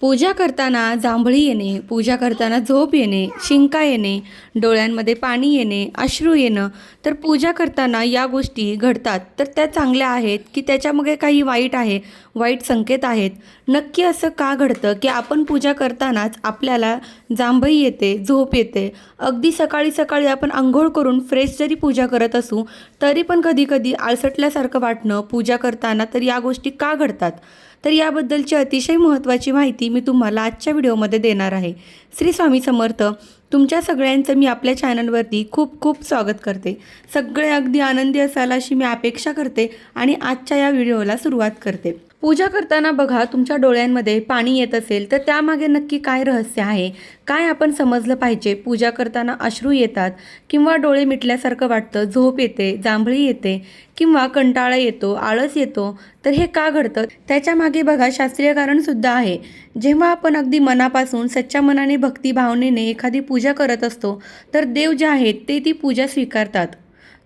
पूजा करताना जांभळी येणे पूजा करताना झोप येणे शिंका येणे डोळ्यांमध्ये पाणी येणे अश्रू येणं तर पूजा करताना या गोष्टी घडतात. तर त्या चांगल्या आहेत की त्याच्यामध्ये काही वाईट आहे? वाईट संकेत आहेत. नक्की असं का घडतं की आपण पूजा करतानाच आपल्याला जांभई येते झोप येते? अगदी सकाळी सकाळी आपण आंघोळ करून फ्रेश जरी पूजा करत असू तरी पण कधीकधी आळसटल्यासारखं वाटणं पूजा करताना तर या गोष्टी का घडतात? तर याबद्दलची अतिशय महत्त्वाची माहिती मी तुम्हाला आजच्या व्हिडिओमध्ये देणार आहे. श्री स्वामी समर्थ तुमच्या सगळ्यांचं मी आपल्या चॅनलवरती खूप खूप स्वागत करते. सगळे अगदी आनंदी असाल अशी मी अपेक्षा करते आणि आजच्या या व्हिडिओला सुरुवात करते. पूजा करताना बघा तुमच्या डोळ्यांमध्ये पाणी येत असेल तर त्यामागे नक्की काय रहस्य आहे? काय आपण समजलं पाहिजे? पूजा करताना अश्रू येतात किंवा डोळे मिटल्यासारखं वाटतं झोप येते जांभळी येते किंवा कंटाळा येतो आळस येतो तर हे का घडतं? त्याच्यामागे बघा शास्त्रीय कारणसुद्धा आहे. जेव्हा आपण अगदी मनापासून सच्च्या मनाने भक्ती भावनेने एखादी पूजा करत असतो तर देव जे आहेत ते ती पूजा स्वीकारतात.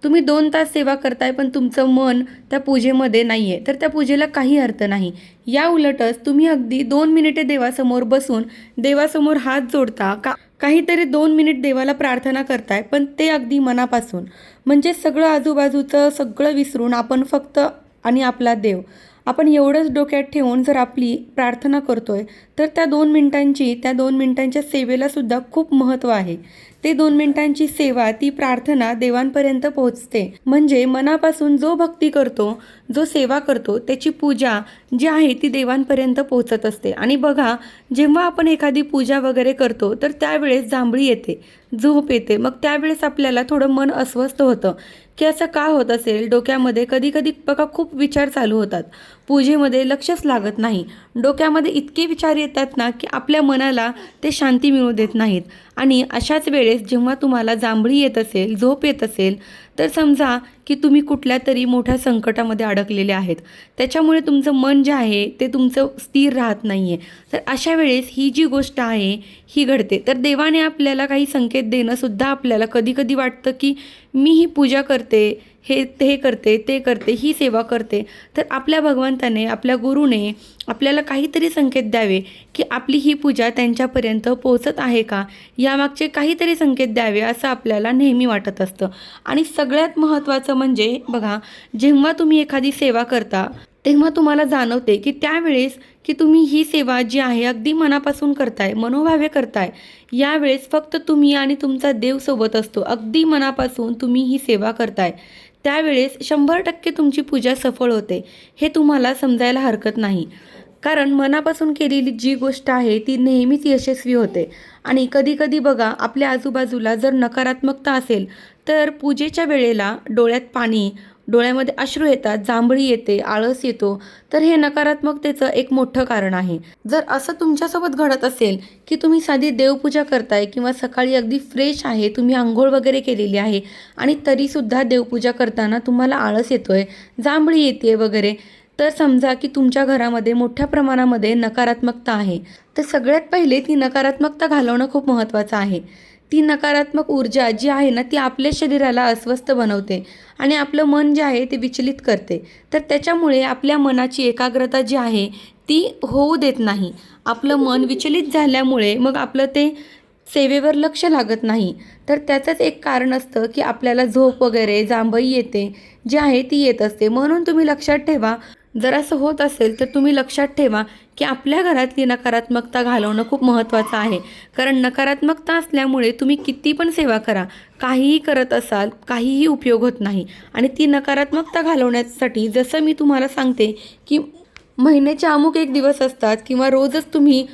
तुम्ही दोन तास सेवा करताय पण तुमचं मन त्या पूजेमध्ये नाही आहे तर त्या पूजेला काही अर्थ नाही. या उलटच तुम्ही अगदी दोन मिनिटे देवासमोर बसून देवासमोर हात जोडता का काहीतरी दोन मिनिट देवाला प्रार्थना करताय पण ते अगदी मनापासून. म्हणजे सगळं आजूबाजूचं सगळं विसरून आपण फक्त आणि आपला देव. आपण एवढंच डोक्यात ठेवून जर आपली प्रार्थना करतो आहे तर त्या दोन मिनिटांची त्या दोन मिनिटांच्या सेवेलासुद्धा खूप महत्त्व आहे. ते दोन मिनिटांची सेवा ती प्रार्थना देवांपर्यंत पोहोचते. म्हणजे मनापासून जो भक्ती करतो जो सेवा करतो त्याची पूजा जी आहे ती देवांपर्यंत पोहोचत असते. आणि बघा जेव्हा आपण एखादी पूजा वगैरे करतो तर त्यावेळेस जांभळी येते झोप येते. मग त्यावेळेस आपल्याला थोडं मन अस्वस्थ होतं. की असं का होत असेल? डोक्यामध्ये कधी कधी बघा खूप विचार चालू होतात. पूजेमध्ये लक्षच लागत नाही. डोक्यामध्ये इतके विचार येतात ना की आपल्या मनाला ते शांती मिळू देत नाहीत. आणि अशाच वेळेस जेव्हा तुम्हाला जांभळी येत असेल झोप येत असेल तर समजा की तुम्ही कुठल्या तरी मोठ्या संकटामध्ये अडकलेले आहेत. त्याच्यामुळे तुमचं मन जे आहे ते तुमचं स्थिर राहत नाही आहे तर अशा वेळेस ही जी गोष्ट आहे ही घडते. तर देवाने आपल्याला काही संकेत देणंसुद्धा आपल्याला कधी कधी वाटतं की मी ही पूजा करते हे ते करते ते करते ही सेवा करते. तर आपल्या भगवंताने आपल्या गुरुने आपल्याला काहीतरी संकेत द्यावे की आपली ही पूजा त्यांच्यापर्यंत पोहोचत आहे का? यामागचे काहीतरी संकेत द्यावे असं आपल्याला नेहमी वाटत असतं. आणि सगळ्यात महत्त्वाचं म्हणजे बघा जेव्हा तुम्ही एखादी सेवा करता तेव्हा तुम्हाला जाणवते की त्यावेळेस की तुम्ही ही सेवा जी आहे अगदी मनापासून करताय मनोभावे करताय यावेळेस फक्त तुम्ही आणि तुमचा देव सोबत असतो. अगदी मनापासून तुम्ही ही सेवा करताय. त्यावेळेस शंभर टक्के तुमची पूजा सफळ होते हे तुम्हाला समजायला हरकत नाही. कारण मनापासून केलेली जी गोष्ट आहे ती नेहमीच यशस्वी होते. आणि कधीकधी बघा आपल्या आजूबाजूला जर नकारात्मकता असेल तर पूजेच्या वेळेला डोळ्यात पाणी डोळ्यामध्ये अश्रू येतात जांभळी येते आळस येतो. तर हे नकारात्मकतेचं एक मोठं कारण आहे. जर असं तुमच्यासोबत घडत असेल की तुम्ही साधी देवपूजा करताय किंवा सकाळी अगदी फ्रेश आहे तुम्ही आंघोळ वगैरे केलेली आहे आणि तरीसुद्धा देवपूजा करताना तुम्हाला आळस येतोय जांभळी येते वगैरे तर समजा की तुमच्या घरामध्ये मोठ्या प्रमाणामध्ये नकारात्मकता आहे. तर सगळ्यात पहिले ती नकारात्मकता घालवणं खूप महत्त्वाचं आहे. ती नकारात्मक ऊर्जा जी आहे ना ती आपल्या शरीराला अस्वस्थ बनवते आणि आपलं मन जे आहे ते विचलित करते. तर त्याच्यामुळे आपल्या मनाची एकाग्रता जी आहे ती होऊ देत नाही. आपलं मन विचलित झाल्यामुळे मग आपलं ते सेवेवर लक्ष लागत नाही. तर त्याचंच एक कारण असतं की आपल्याला झोप वगैरे जांभई येते जी आहे ती येत असते. म्हणून तुम्ही लक्षात ठेवा जर असं होत असेल तर तुम्ही लक्षात ठेवा की आपल्या घरातली नकारात्मकता घालवणं खूप महत्त्वाचं आहे. कारण नकारात्मकता असल्यामुळे तुम्ही किती पण सेवा करा काहीही करत असाल काहीही उपयोग होत नाही. आणि ती नकारात्मकता घालवण्यासाठी जसं मी तुम्हाला सांगते की महिन्याचे अमुक एक दिवस असतात किंवा रोजच तुम्ही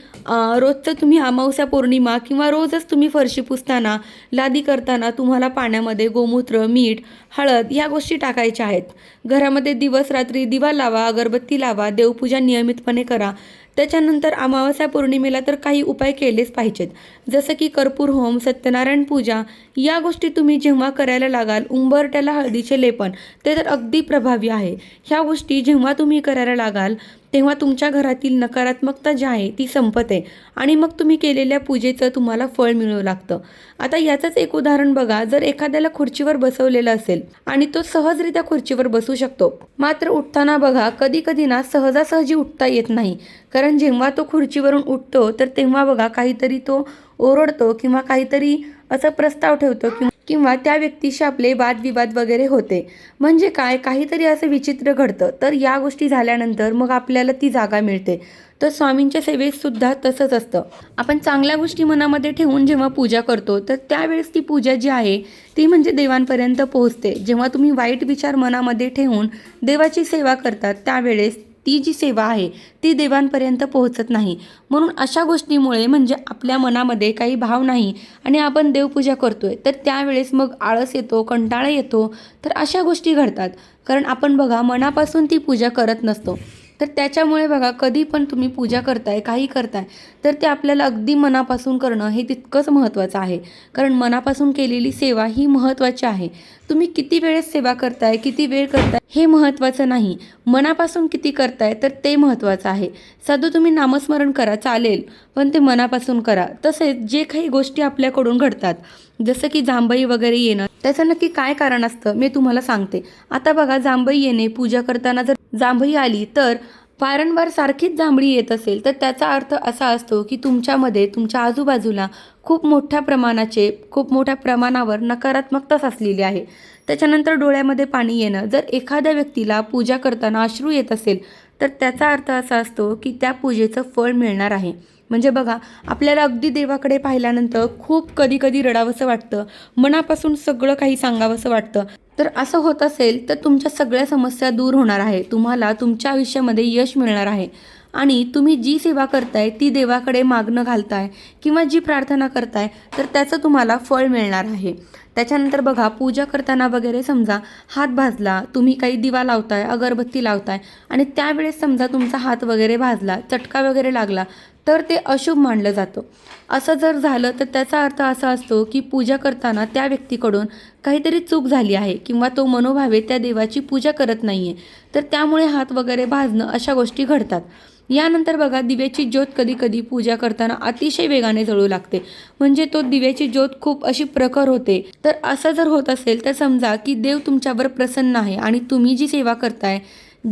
रोजचं तुम्ही अमावस्या पौर्णिमा किंवा रोजच तुम्ही फरशी पुसताना लादी करताना तुम्हाला पाण्यामध्ये गोमूत्र मीठ हळद या गोष्टी टाकायच्या आहेत. घरामध्ये दिवस रात्री दिवा लावा अगरबत्ती लावा देवपूजा नियमितपणे करा. त्याच्यानंतर अमावस्या पौर्णिमेला तर काही उपाय केलेच पाहिजेत. जसं की कर्पूर होम सत्यनारायण पूजा या गोष्टी तुम्ही जेव्हा करायला लागाल उंबरट्याला हळदीचे लेपन ते तर अगदी प्रभावी आहे. ह्या गोष्टी जेव्हा तुम्ही करायला लागाल तेव्हा तुमच्या घरातील नकारात्मकता जी आहे ती संपत आहे. आणि मग तुम्ही केलेल्या पूजेचं तुम्हाला फळ मिळू लागतं. आता याचंच एक उदाहरण बघा जर एखाद्याला खुर्चीवर बसवलेलं असेल आणि तो सहजरित्या खुर्चीवर बसू शकतो. मात्र उठताना बघा कधी कधी ना सहजासहजी उठता येत नाही. कारण जेव्हा तो खुर्चीवरून उठतो तर तेव्हा बघा काहीतरी तो ओरडतो किंवा काहीतरी असं प्रस्ताव ठेवतो किंवा किंवा त्या व्यक्तीशी आपले वादविवाद वगैरे होते. म्हणजे काय? काहीतरी असं विचित्र घडतं. तर या गोष्टी झाल्यानंतर मग आपल्याला ती जागा मिळते. तर स्वामींच्या सेवेतसुद्धा तसंच असतं. आपण चांगल्या गोष्टी मनामध्ये ठेवून जेव्हा पूजा करतो तर त्यावेळेस ती पूजा जी आहे ती म्हणजे देवांपर्यंत पोहोचते. जेव्हा तुम्ही वाईट विचार मनामध्ये ठेवून देवाची सेवा करतात त्यावेळेस ती जी सेवा आहे ती देवांपर्यंत पोहोचत नाही. म्हणून अशा गोष्टीमुळे म्हणजे आपल्या मनामध्ये काही भाव नाही आणि आपण देवपूजा करतोय तर त्यावेळेस मग आळस येतो कंटाळा येतो तर अशा गोष्टी घडतात. कारण आपण बघा मनापासून ती पूजा करत नसतो. तर त्याच्यामुळे बघा कधी पण तुम्ही पूजा करताय काही करताय तर ते आपल्याला अगदी मनापासून करणं हे तितकंच महत्त्वाचं आहे. कारण मनापासून केलेली सेवा ही महत्त्वाची आहे. तुम्ही किती वेळेस सेवा करताय किती वेळ करताय हे महत्त्वाचं नाही. मनापासून किती करताय तर ते महत्त्वाचं आहे. साधू तुम्ही नामस्मरण करा चालेल पण ते मनापासून करा. तसेच जे काही गोष्टी आपल्याकडून घडतात जसं की जांभई वगैरे येणं त्याचं नक्की काय कारण असतं मी तुम्हाला सांगते. आता बघा जांभई येणे पूजा करताना जर जांभई आली तर वारंवार सारखीच जांभळी येत असेल. तर त्याचा अर्थ असा असतो की तुमच्यामध्ये तुमच्या आजूबाजूला खूप मोठ्या प्रमाणाचे खूप मोठ्या प्रमाणावर नकारात्मकता साचलेली आहे. त्याच्यानंतर डोळ्यामध्ये पाणी येणं. जर एखाद्या व्यक्तीला पूजा करताना अश्रू येत असेल तर त्याचा अर्थ असा असतो की त्या पूजेचं फळ मिळणार आहे. म्हणजे बघा आपल्याला अगदी देवाकडे पाहिल्यानंतर खूप कधी कधी रडावंसं वाटतं. मनापासून सगळं काही सांगावंसं वाटतं. तर असं होत असेल तर तुमच्या सगळ्या समस्या दूर होणार आहे. तुम्हाला तुमच्या आयुष्यामध्ये यश मिळणार आहे. आणि तुम्ही जी सेवा करताय ती देवाकडे मागणं घालताय किंवा जी प्रार्थना करताय तर त्याचं तुम्हाला फळ मिळणार आहे. त्याच्यानंतर बघा पूजा करताना वगैरे समजा हात भाजला तुम्ही काही दिवा लावताय अगरबत्ती लावताय आणि त्यावेळेस समजा तुमचा हात वगैरे भाजला चटका वगैरे लागला तर ते अशुभ मानलं जातं. असं जर झालं तर त्याचा अर्थ असा असतो की पूजा करताना त्या व्यक्तीकडून काहीतरी चूक झाली आहे किंवा तो मनोभावे त्या देवाची पूजा करत नाही आहे तर त्यामुळे हात वगैरे भाजणं अशा गोष्टी घडतात. यानंतर बघा दिव्याची ज्योत कधी कधी पूजा करताना अतिशय वेगाने जळू लागते. म्हणजे तो दिव्याची ज्योत खूप अशी प्रखर होते तर तर असं जर होत असेल तर समजा की देव तुमच्यावर प्रसन्न आहे आणि तुम्ही जी सेवा करताय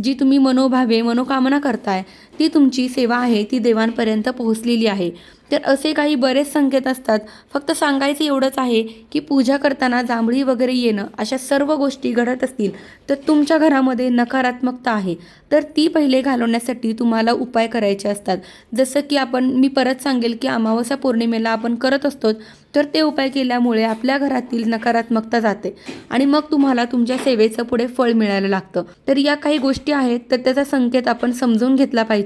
जी तुम्ही मनोभावे मनोकामना करताय ती तुमची सेवा आहे ती देवांपर्यंत पोहोचलेली आहे. तर असे काही बरेच संकेत असतात. फक्त सांगायचं एवढंच आहे की पूजा करताना जांभळी वगैरे येणं अशा सर्व गोष्टी घडत असतील तर तुमच्या घरामध्ये नकारात्मकता आहे. तर ती पहिले घालवण्यासाठी तुम्हाला उपाय करायचे असतात. जसं की आपण मी परत सांगेल की अमावस्या पौर्णिमेला आपण करत असतो तर ते उपाय केल्यामुळे आपल्या घरातील नकारात्मकता जाते आणि मग तुम्हाला तुमच्या सेवेचं पुढे फळ मिळायला लागतं. तर या काही गोष्टी आहेत तर त्याचा संकेत आपण समजून घेतला पाहिजे.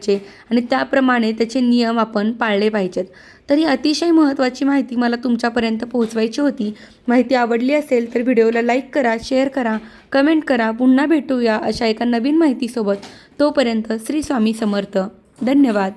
आणि त्याप्रमाणे त्याचे नियम आपण पाळले पाहिजेत. तर ही अतिशय महत्त्वाची माहिती मला तुमच्यापर्यंत पोहोचवायची होती. माहिती आवडली असेल तर व्हिडिओला लाईक करा शेअर करा कमेंट करा. पुन्हा भेटूया अशा एका नवीन माहितीसोबत. तोपर्यंत श्री स्वामी समर्थ. धन्यवाद.